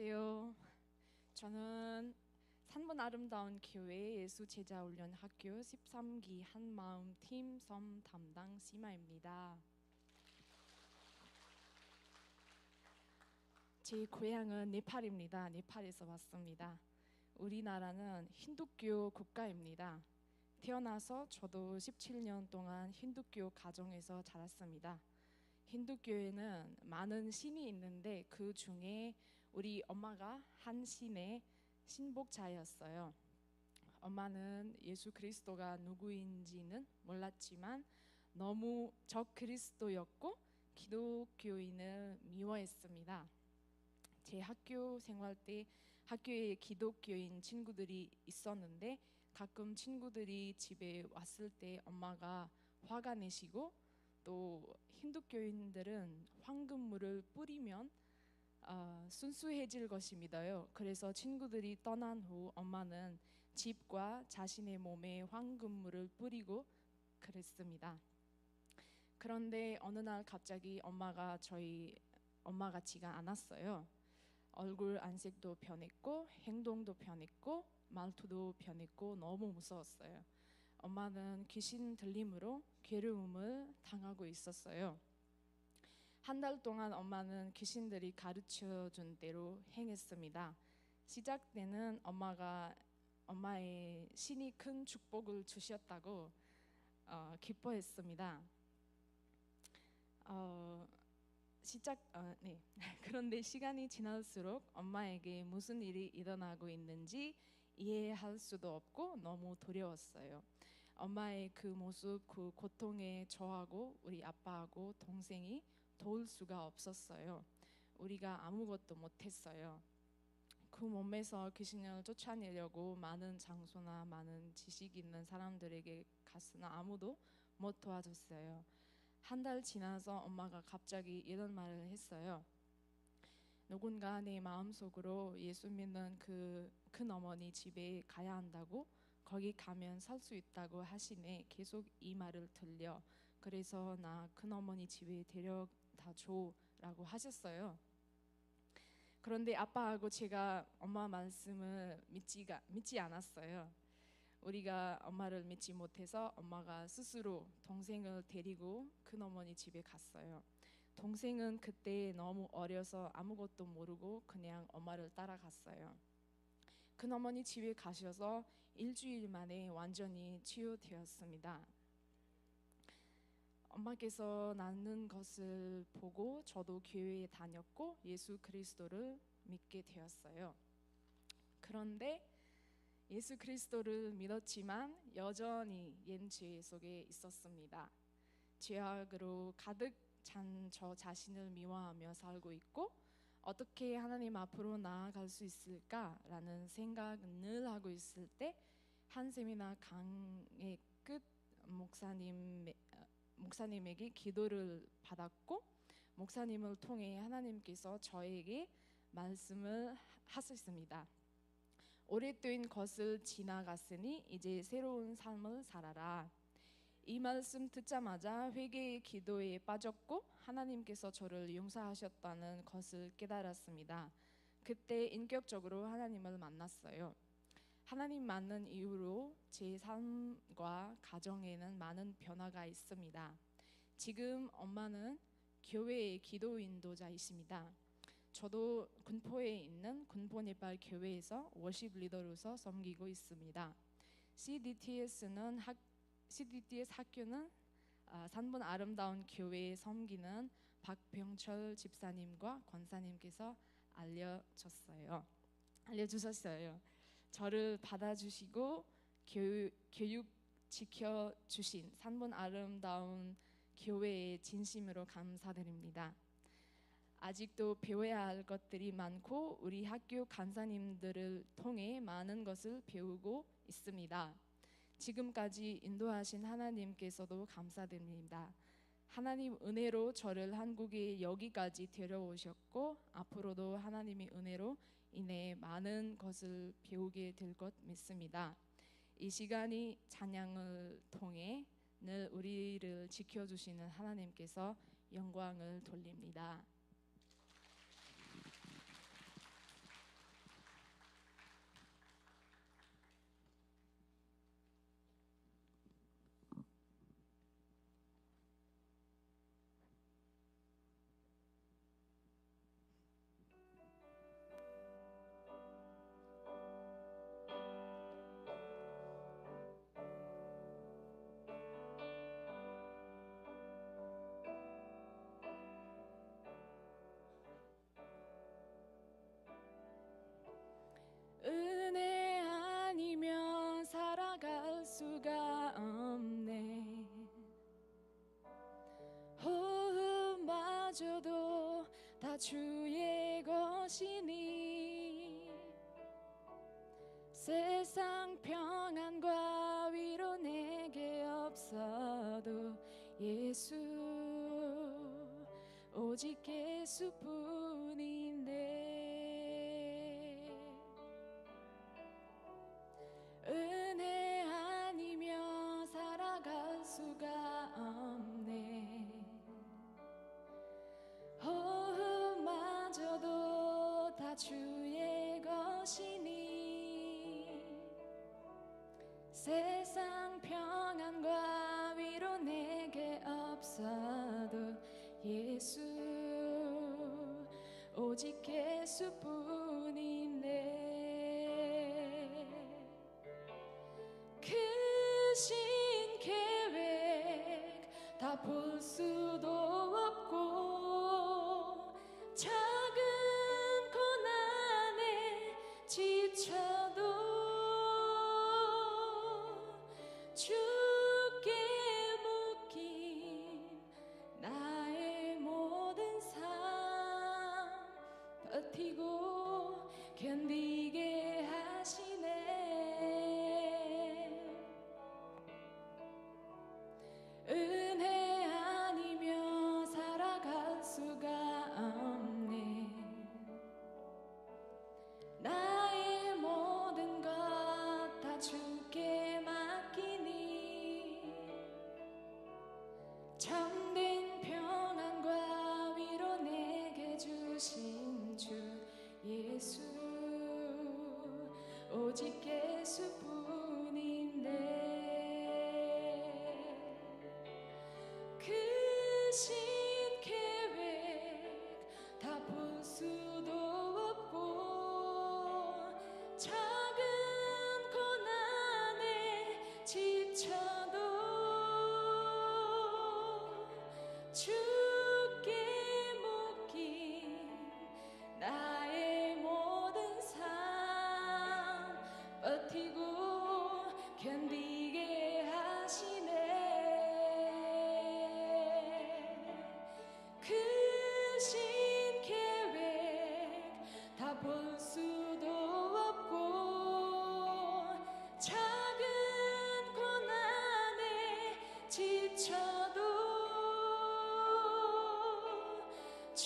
안녕하세요. 저는 산문 아름다운 교회 예수 제자 훈련 학교 13기 한마음 팀 섬 담당 시마입니다. 제 고향은 네팔입니다. 네팔에서 왔습니다. 우리나라는 힌두교 국가입니다. 태어나서 저도 17년 동안 힌두교 가정에서 자랐습니다. 힌두교에는 많은 신이 있는데 그 중에 우리 엄마가 한 신의 신복자였어요. 엄마는 예수 그리스도가 누구인지는 몰랐지만 너무 적 그리스도였고 기독교인을 미워했습니다. 제 학교 생활 때 학교에 기독교인 친구들이 있었는데 가끔 친구들이 집에 왔을 때 엄마가 화가 내시고 또 힌두교인들은 황금물을 뿌리면 어, 순수해질 것입니다요. 그래서 친구들이 떠난 후 엄마는 집과 자신의 몸에 황금물을 뿌리고 그랬습니다. 그런데 어느 날 갑자기 엄마가 저희 엄마 같지가 않았어요. 얼굴 안색도 변했고 행동도 변했고 말투도 변했고 너무 무서웠어요. 엄마는 귀신 들림으로 괴로움을 당하고 있었어요. 한 달 동안 엄마는 귀신들이 가르쳐 준 대로 행했습니다. 시작 때는 엄마가 엄마의 신이 큰 축복을 주셨다고 어, 기뻐했습니다. 어, 시작 어, 네. 그런데 시간이 지날수록 엄마에게 무슨 일이 일어나고 있는지 이해할 수도 없고 너무 두려웠어요. 엄마의 그 모습, 그 고통에 저하고 우리 아빠하고 동생이 도울 수가 없었어요. 우리가 아무것도 못했어요. 그 몸에서 귀신을 쫓아내려고 많은 장소나 많은 지식 있는 사람들에게 갔으나 아무도 못 도와줬어요. 한 달 지나서 엄마가 갑자기 이런 말을 했어요. 누군가 내 마음속으로 예수 믿는 그, 큰 어머니 집에 가야 한다고 거기 가면 살 수 있다고 하시네. 계속 이 말을 들려. 그래서 나 큰 어머니 집에 데려 다 줘라고 하셨어요. 그런데 아빠하고 제가 엄마 말씀을 믿지가 믿지 않았어요. 우리가 엄마를 믿지 못해서 엄마가 스스로 동생을 데리고 큰 어머니 집에 갔어요. 동생은 그때 너무 어려서 아무것도 모르고 그냥 엄마를 따라갔어요. 큰 어머니 집에 가셔서 일주일 만에 완전히 치유되었습니다. 엄마께서 낳는 것을 보고 저도 교회에 다녔고 예수 그리스도를 믿게 되었어요. 그런데 예수 그리스도를 믿었지만 여전히 옛 죄 속에 있었습니다. 죄악으로 가득 찬 저 자신을 미워하며 살고 있고 어떻게 하나님 앞으로 나아갈 수 있을까라는 생각을 하고 있을 때 한 세미나 강의 끝 목사님 목사님에게 기도를 받았고 목사님을 통해 하나님께서 저에게 말씀을 하셨습니다. 오랫된 것을 지나갔으니 이제 새로운 삶을 살아라. 이 말씀 듣자마자 회개의 기도에 빠졌고 하나님께서 저를 용서하셨다는 것을 깨달았습니다. 그때 인격적으로 하나님을 만났어요. 하나님 만난 이후로 제 삶과 가정에는 많은 변화가 있습니다. 지금 엄마는 교회의 기도 인도자이십니다. 저도 군포에 있는 군포 네팔 교회에서 워십 리더로서 섬기고 있습니다. CDTS는 학 CDTS 학교는 아, 산분 아름다운 교회에 섬기는 박병철 집사님과 권사님께서 알려줬어요. 알려주셨어요. 저를 받아주시고 교육, 교육 지켜주신 산분 아름다운 교회에 진심으로 감사드립니다. 아직도 배워야 할 것들이 많고 우리 학교 간사님들을 통해 많은 것을 배우고 있습니다. 지금까지 인도하신 하나님께서도 감사드립니다. 하나님 은혜로 저를 한국에 여기까지 데려오셨고 앞으로도 하나님의 은혜로 인해 많은 것을 배우게 될 것 믿습니다. 이 시간이 찬양을 통해 늘 우리를 지켜주시는 하나님께서 영광을 돌립니다. 저조도 다 주의 것이니 세상 평안과 위로 내게 없어도 예수 오직 예수뿐이 주의 것이니 세상 평안과 위로 내게 없어도 예수 오직 예수뿐이네 크신 그 계획 다 볼 수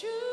choose.